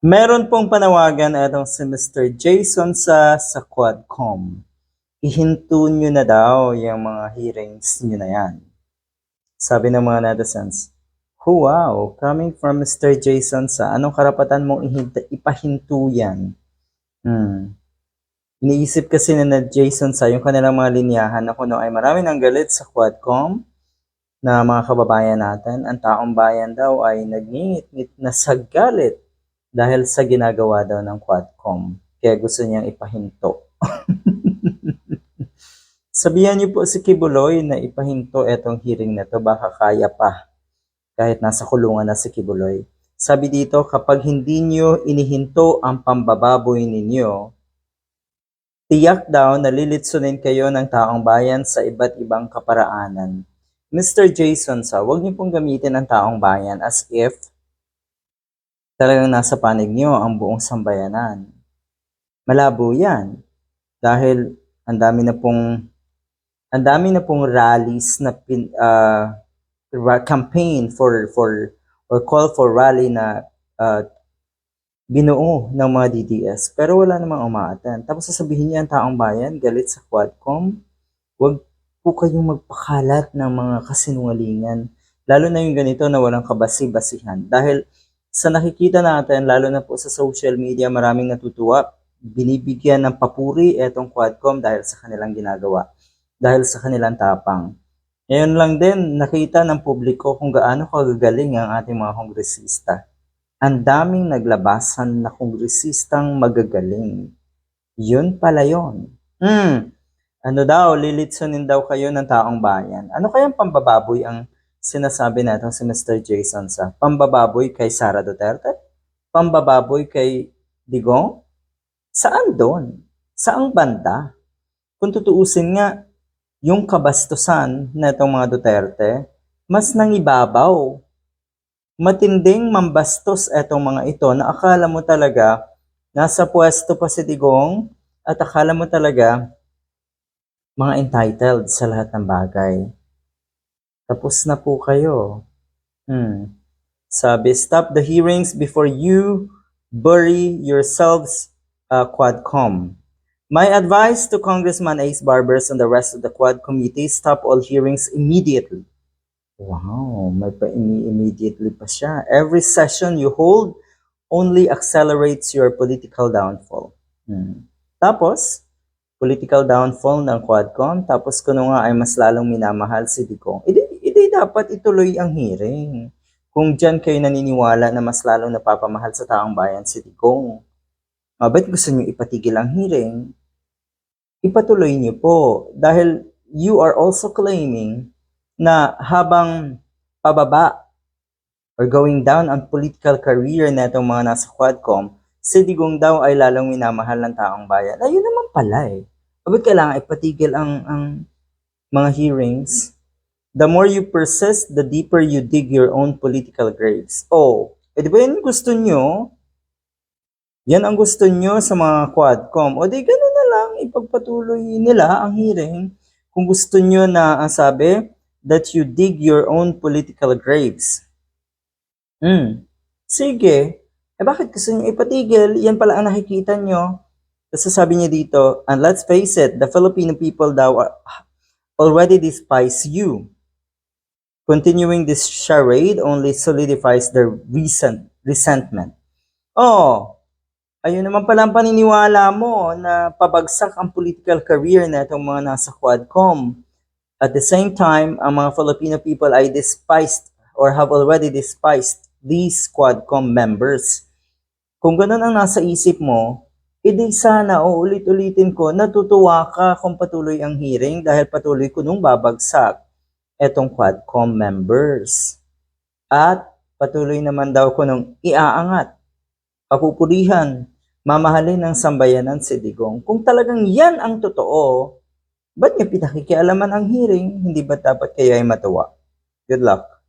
Meron pong panawagan itong si Mr. Jason sa sa Quadcom. Ihinto nyo na daw yung mga hearings nyo na yan. Sabi ng mga netizens, "Oh, wow, coming from Mr. Jason sa anong karapatan mong ihinta, ipahinto yan? Hmm. Iniisip kasi na na Jason sa yung kanilang mga linyahan na kuno ay marami ng galit sa Quadcom na mga kababayan natin. Ang taong bayan daw ay nagngingit-ngit na sa galit dahil sa ginagawa daw ng Quadcom. Kaya gusto niyang ipahinto. Sabihan niyo po si Kibuloy na ipahinto etong hearing na to, baka kaya pa. Kahit nasa kulungan na si Kibuloy. Sabi dito, kapag hindi niyo inihinto ang pambababoy ninyo, tiyak daw na lilitsunin kayo ng taong bayan sa iba't ibang kaparaanan. Mr. Jason sa, huwag niyo pong gamitin ang taong bayan as if talagang nasa panig niyo ang buong sambayanan. Malabo yan. Dahil ang dami na pong ang dami na pong rallies na pin, ra- campaign for for or call for rally na ah, binuo ng mga DDS pero wala namang umaaten. Tapos sasabihin niya ang taong bayan galit sa Quadcom, wag po kayong magpakalat ng mga kasinungalingan. Lalo na yung ganito na walang kabasi-basihan. Dahil sa nakikita natin, lalo na po sa social media, maraming natutuwa. Binibigyan ng papuri etong Quadcom dahil sa kanilang ginagawa. Dahil sa kanilang tapang. Ngayon lang din, nakita ng publiko kung gaano kagagaling ang ating mga kongresista. Ang daming naglabasan na kongresistang magagaling. Yun pala yun. Hmm, ano daw, lilitsunin daw kayo ng taong bayan. Ano kayang pambababoy ang sinasabi natin si Mr. Jason sa pambababoy kay Sara Duterte? Pambababoy kay Digong? Saan doon? Saang banda? Kung tutuusin nga, yung kabastusan na itong mga Duterte, mas nangibabaw. Matinding mambastos etong mga ito na akala mo talaga nasa pwesto pa si Digong at akala mo talaga mga entitled sa lahat ng bagay. Tapos na po kayo. Hmm. Sabi, stop the hearings before you bury yourselves, uh, Quadcom. My advice to Congressman Ace Barbers and the rest of the Quad Committee, stop all hearings immediately. Wow, may pa immediately pa siya. Every session you hold only accelerates your political downfall. Hmm. Tapos, political downfall ng Quadcom, tapos kuno nga ay mas lalong minamahal si Digong. Hindi, dapat ituloy ang hearing. Kung dyan kayo naniniwala na mas lalong napapamahal sa taong bayan si Digong. Ba't gusto niyo ipatigil ang hearing? Ipatuloy niyo po. Dahil you are also claiming na habang pababa or going down ang political career na itong mga nasa Quadcom, si Digong daw ay lalong minamahal ng taong bayan. Ayun naman pala eh. Bakit kailangan ipatigil ang, ang mga hearings? The more you persist, the deeper you dig your own political graves. Oh, eh ba yan gusto nyo? Yan ang gusto nyo sa mga Quadcom. O di gano'n na lang, ipagpatuloy nila ang hearing. Kung gusto nyo na, ang sabi, that you dig your own political graves. Hmm. Sige. Eh bakit gusto nyo ipatigil? Yan pala ang nakikita nyo. Tapos sasabi niya dito, and let's face it, the Filipino people daw are- already despise you. Continuing this charade only solidifies their recent resentment. Oh, ayun naman pala ang paniniwala mo na pabagsak ang political career na itong mga nasa Quadcom. At the same time, ang mga Filipino people ay despised or have already despised these Quadcom members. Kung ganun ang nasa isip mo, edi sana o ulit-ulitin ko, natutuwa ka kung patuloy ang hearing dahil patuloy ko nung babagsak etong Quadcom members. At patuloy naman daw ko nung iaangat, papupurihan, mamahalin ng sambayanan si Digong. Kung talagang yan ang totoo, ba't niya pinakikialaman ang hearing? Hindi ba dapat kayo ay matuwa? Good luck.